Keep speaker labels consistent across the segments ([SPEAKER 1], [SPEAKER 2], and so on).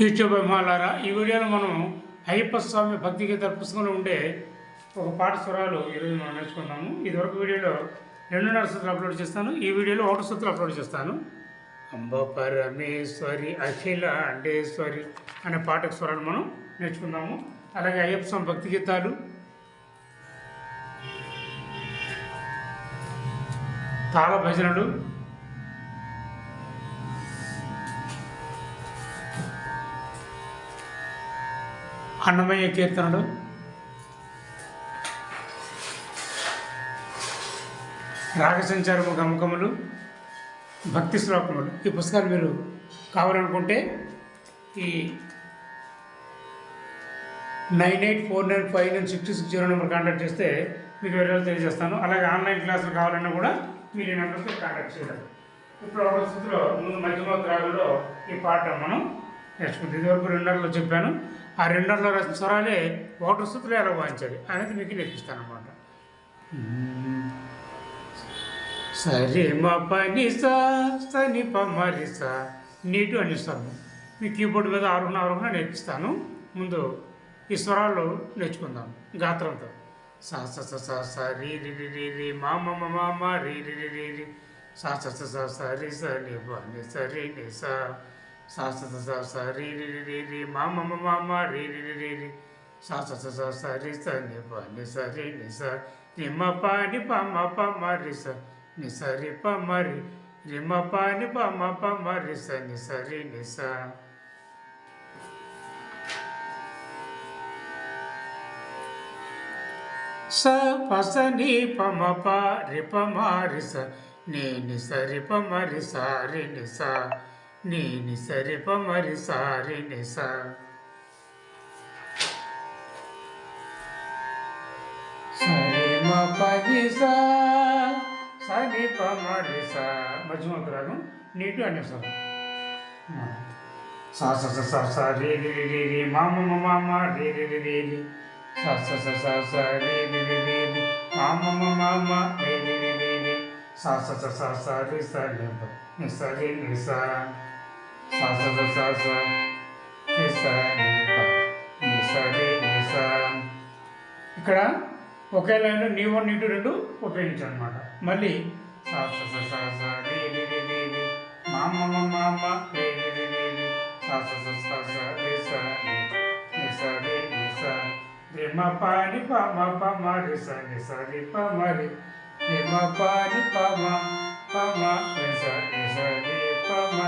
[SPEAKER 1] YouTube అభిమానులారా ఈ వీడియోలో మనం అయ్యప్ప స్వామి భక్తి గీత పుస్తకంలో ఉండే ఒక పాట స్వరాలు ఈరోజు మనం నేర్చుకుందాము. ఇదివరకు వీడియోలో రెండున్నర సూత్రాలు అప్లోడ్ చేస్తాను. ఈ వీడియోలో ఒకటి సూత్రం అప్లోడ్ చేస్తాను. అంబ పరమేశ్వరి అఖిల అండేశ్వరి అనే పాటకు స్వరాలు మనం నేర్చుకుందాము. అలాగే అయ్యప్ప స్వామి భక్తి గీతాలు. తాళ భజనలు. అన్నమయ్య కీర్తనలు రాగసంచారము గమకములు భక్తి శ్లోకములు. ఈ పుస్తకాలు మీరు కావాలనుకుంటే ఈ nine eight four nine five nine six six zero number contact చేస్తే మీకు వివరాలు తెలియజేస్తాను. అలాగే ఆన్లైన్ క్లాసులు కావాలన్నా కూడా మీరు ఈ నెంబర్కి కాంటాక్ట్ చేయగలరు. ఇప్పుడు ఒక స్థితిలో ముందు మధ్యమ రాగంలో ఈ పాట మనం నేర్చుకుంది. ఇదివరకు రెండర్లో చెప్పాను. ఆ రెండర్లో రాసిన స్వరాలే ఒకటి స్థితిలో ఎలా వాయించాలి అనేది మీకు నేర్పిస్తాను అనమాట సరే మా పని సని ప సా నీటు అని ఇస్తాను మీ కీబోర్డ్ మీద ఆరుకున్న ఆరుకున్న నేర్పిస్తాను. ముందు ఈ స్వరాలు నేర్చుకుందాం. గాత్రంతో. సా స స స స రి రి రి రి రి మా మ మ మా మ రి రి రి రి రి. సా స స స స రి స ని ప ని స రి ని స. సా స స స స రి రి రి రి రి మా మ మ మ మ రి రి రి రి రి సా స స స స రి స ని ప ని స రి ని స రి మ ప ని ప మ ప మ రి స ని స రి ప మ రి రి మ ప ని ప మ ప మ రి స ని స రి ని స స పస ని ప మ ప రి ప మ రి స ని ని స రి ప మ రి స రి ని స ని సరిప మరి సారి నిస మ రి స రి ని మధ్యమ రాగం నీటు అనే స్వరం సా స స స స రి రి రి రి రి మా మ మ మ మ రి రి రి రి రి స స స స స రి రి రి రి మా మ మ రి రి రి రి స స స స రి స ని స ని స సా స స స స రి ఇక్కడ ఒకే లైన్లో నీ వన్ నీ టూ రెండు ఉపయోగించాను అనమాట మళ్ళీ సా స స స స రే రే రే రే రే మా మ మ మ మ. రే రే రే రి రి సా స స స స రే స ని స రే ని స రి మా పా ని ప మ ప మ రే స ని స రే. ప మ రి రి మ ప ని ప మ ప మ రి స రే. స ప మ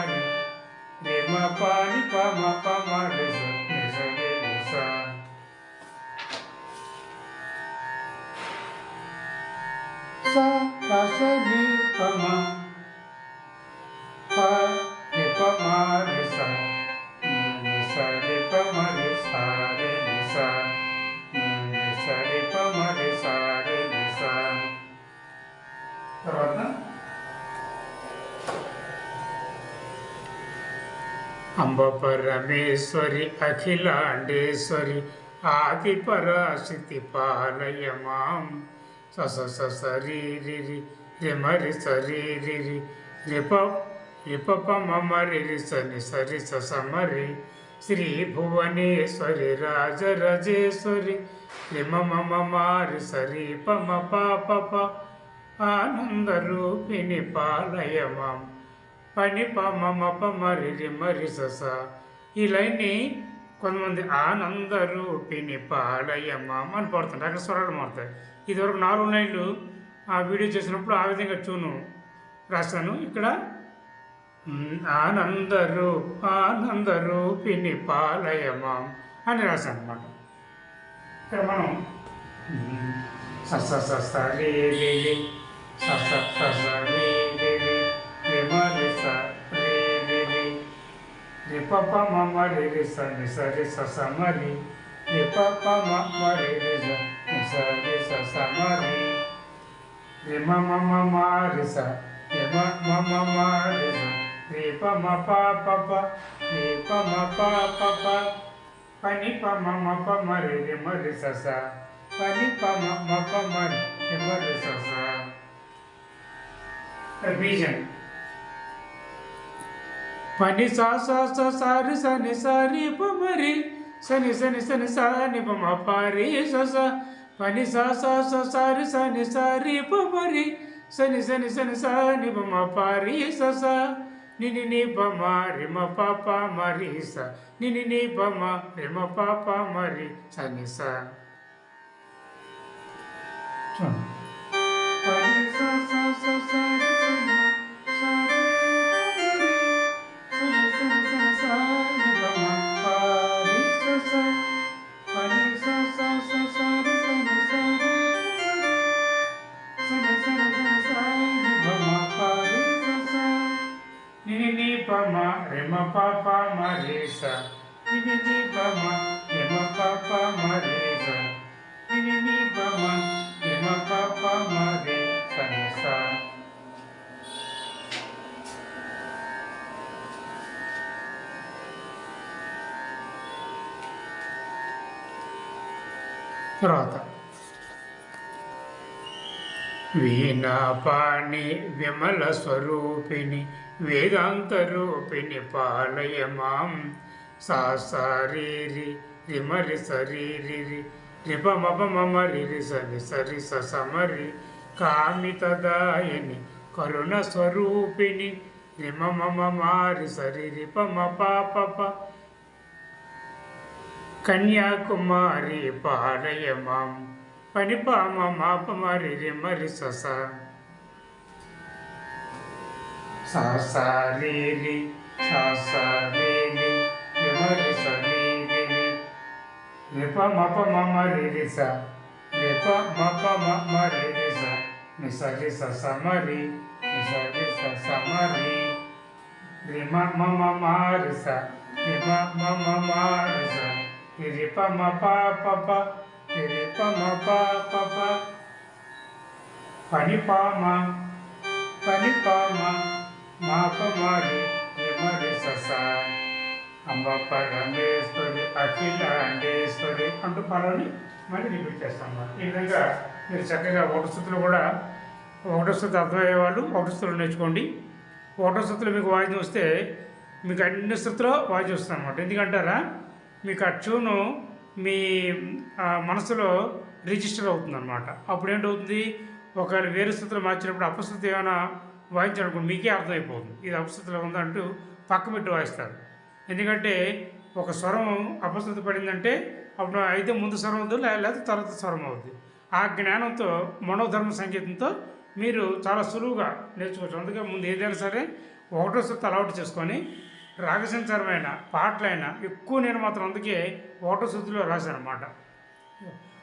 [SPEAKER 1] ma pa ni pa ma pa ma re sa ni sa ni ni sa sa la sa ni pa ma. అంబ పరమేశ్వరి అఖిలాండేశ్వరి ఆది పరాశక్తి పాలయమాం సస సరీరి రిమరి సరీరి రిప రి సని సరి రి మ రి స రి రి రి రి ప రి ప ప మ శ్రీ భువనేశ్వరి రాజరాజేశ్వరి రి మ మ మ మ రి పని ప మ మ ప మ రి రి మ ఈ లైన్ని కొంతమంది ఆనంద రూపిణి పాలయ అని పాడుతుంటారు. అక్కడ స్వరాలు మారుతాయి. ఇదివరకు నాలుగు లైన్లు ఆ వీడియో చేసినప్పుడు ఆ విధంగా చూను. రాశాను. ఇక్కడ మ్, ఆనందరు ఆనందరు పిని అని రాశాను అనమాట ఇక్కడ మనం మ్, స స Papa mama re re sa re sa re sa sa ma ni ni pa pa re re sa re sa re sa sa ma ni ni ma ma ma ma re sa ni ma ma ma ma re sa ni pa ma pa pa. Pa ni pa ma pa pa. Pa pa ni pa ma ma pa ma re re ma re sa sa pa ni pa ma ma pa ma re re ma re sa sa a పని సా సారి సని సారి పమరి. సని సని సని సాని పమ పారి స స. పని సా సారి సని సారి పమరి. సని సని సని సాని పమ పారి స స. నిని ని పమ రిమ పాప మరి స. నిని ని పమ రిమ పాప మరి సని స. చూడండి. పమ రిమ పాప మరేస నిని ని పమ రిమ పాప మరేస నిని ని పమ రిమ పాప మరే సనిస తర్వాత వీణాపాణి విమల స్వరూపిణి వేదాంతరూపిణి పాలయ మాం సారీరి రిమరి సరీరి రిపమపమరి సరి సరి సమరి కామితదాయని కరుణ స్వరూపిణి రిమమమారి సరి రిపమపాప కన్యాకుమారి పాలయ మాం పనిపామ మాపమరి రిమరి సస. సాసారేరి సాసారేరి రిమరి సరేరి రిప మప మమరి రిస రిప మప మమరి రిస నిసరి ససమరి నిసరి ససమరి రిమ మమ మారిస రిమ మమ మారిస రిప మప పప రిప మప పప పనిపామ పనిపామ మాపమారి రిమరి సస. అంబ పరమేశ్వరి అఖిలాండేశ్వరి అంటూ పాలని మళ్ళీ రిపీట్ చేస్తాం ఈ విధంగా మీరు చక్కగా ఓటస్థుతులు కూడా ఒకటో అర్థమయ్యే వాళ్ళు ఓటస్థుతులు నేర్చుకోండి. ఓటస్థుతులు మీకు వాయిద్యం వస్తే మీకు అన్ని స్థుతిలో వాయిద్యం వస్తుంది అనమాట ఎందుకంటారా? మీకు ఆ ట్యూను మీ మనసులో రిజిస్టర్ అవుతుంది అనమాట అప్పుడు ఏంటవుతుంది ఒకవేళ వేరే స్థితిలో మార్చినప్పుడు అపస్థితి ఏమైనా వాయించాలనుకోండి మీకే అర్థమైపోతుంది. ఇది అపస్థితిలో ఉందంటూ పక్క పెట్టి వాయిస్తారు. ఎందుకంటే ఒక స్వరం అపస్థితి పడిందంటే అప్పుడు అయితే ముందు స్వరం అవుతుంది లేకపోతే తర్వాత స్వరం అవుతుంది ఆ జ్ఞానంతో మనోధర్మ సంగీతంతో మీరు చాలా సులువుగా నేర్చుకోవచ్చు. అందుకే ముందు ఏదైనా సరే ఒకటో స్థితి అలవాటు చేసుకొని రాగసంచారమైన పాటలైనా ఎక్కువ నేను మాత్రం అందుకే ఓటో స్థితిలో రాశాను అనమాట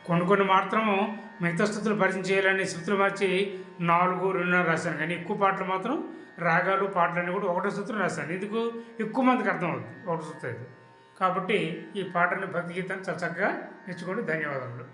[SPEAKER 1] కొన్ని కొన్ని మాత్రము మిగతా స్థుతులు పరిచయం చేయాలని స్థుతులు మార్చి నాలుగు రెండున్నర రాశాను. కానీ ఎక్కువ పాటలు మాత్రం రాగాలు పాటలన్నీ కూడా ఒకటో స్థుతులు రాశాను. ఎందుకు? ఎక్కువ మందికి అర్థమవుతుంది ఒకటో స్థుతి అయితే. కాబట్టి ఈ పాటని భక్తి గీతాన్ని చాలా చక్కగా నేర్చుకోండి. ధన్యవాదములు.